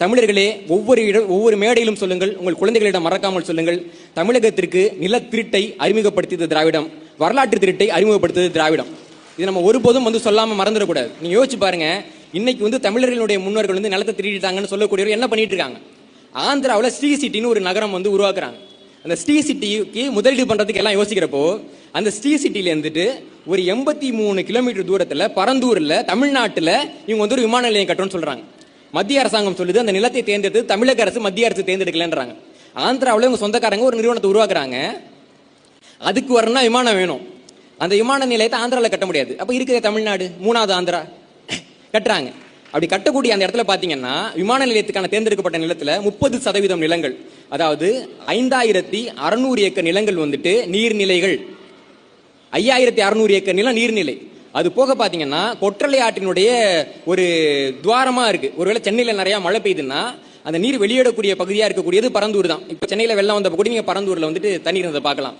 தமிழர்களே ஒவ்வொரு இடம் ஒவ்வொரு மேடையிலும் சொல்லுங்கள் உங்கள் குழந்தைகளிடம் மறக்காமல் சொல்லுங்கள். தமிழகத்திற்கு நில திருட்டை அறிமுகப்படுத்தியது திராவிடம். வரலாற்று திருட்டை அறிமுகப்படுத்தியது திராவிடம். இது நம்ம ஒருபோதும் வந்து சொல்லாமல் மறந்துடக்கூடாது. நீங்க யோசிச்சு பாருங்க இன்னைக்கு வந்து தமிழர்களுடைய முன்னோர்கள் வந்து நிலத்தை திருடிட்டாங்கன்னு சொல்லக்கூடியவர் என்ன பண்ணிட்டு இருக்காங்க ஆந்திராவில் ஸ்ரீ சிட்டின்னு ஒரு நகரம் வந்து உருவாக்குறாங்க. அந்த ஸ்ரீ சிட்டிக்கு முதலீடு பண்ணுறதுக்கு எல்லாம் யோசிக்கிறப்போ அந்த ஸ்ரீ சிட்டில இருந்துட்டு ஒரு எண்பத்தி மூணு கிலோமீட்டர் தூரத்தில் பரந்தூரில் தமிழ்நாட்டில் இவங்க வந்து ஒரு விமான நிலையம் கட்டணும்னு சொல்றாங்க. மத்திய அரசாங்கம் சொல்லுது அந்த நிலத்தை தேர்ந்தெடுத்து தமிழக அரசு மத்திய அரசு தேர்ந்தெடுக்கலன்றாங்க. ஆந்திராவில் உங்க சொந்தக்காரங்க ஒரு நிறுவனத்தை உருவாக்குறாங்க. அதுக்கு வரணும்னா விமானம் வேணும். அந்த விமான நிலையத்தை ஆந்திராவில் கட்ட முடியாது. அப்போ இருக்கிற தமிழ்நாடு மூணாவது ஆந்திரா கட்டுறாங்க. அப்படி கட்டக்கூடிய அந்த இடத்துல பார்த்தீங்கன்னா விமான நிலையத்துக்கான தேர்ந்தெடுக்கப்பட்ட நிலத்தில் முப்பது சதவீதம் நிலங்கள் அதாவது ஐந்தாயிரத்தி அறுநூறு ஏக்கர் நிலங்கள் வந்துட்டு நீர்நிலைகள். ஐயாயிரத்தி அறுநூறு ஏக்கர் நிலம் நீர்நிலை. அது போக பார்த்தீங்கன்னா கொற்றலை ஆற்றினுடைய ஒரு துவாரமாக இருக்குது ஒருவேளை சென்னையில் நிறையா மழை பெய்யுதுன்னா அந்த நீர் வெளியிடக்கூடிய பகுதியாக இருக்கக்கூடியது பரந்தூர் தான். இப்போ சென்னையில் வெள்ளம் வந்தப்ப கூட நீங்கள் பரந்தூரில் வந்துட்டு தண்ணீர் இருந்ததை பார்க்கலாம்.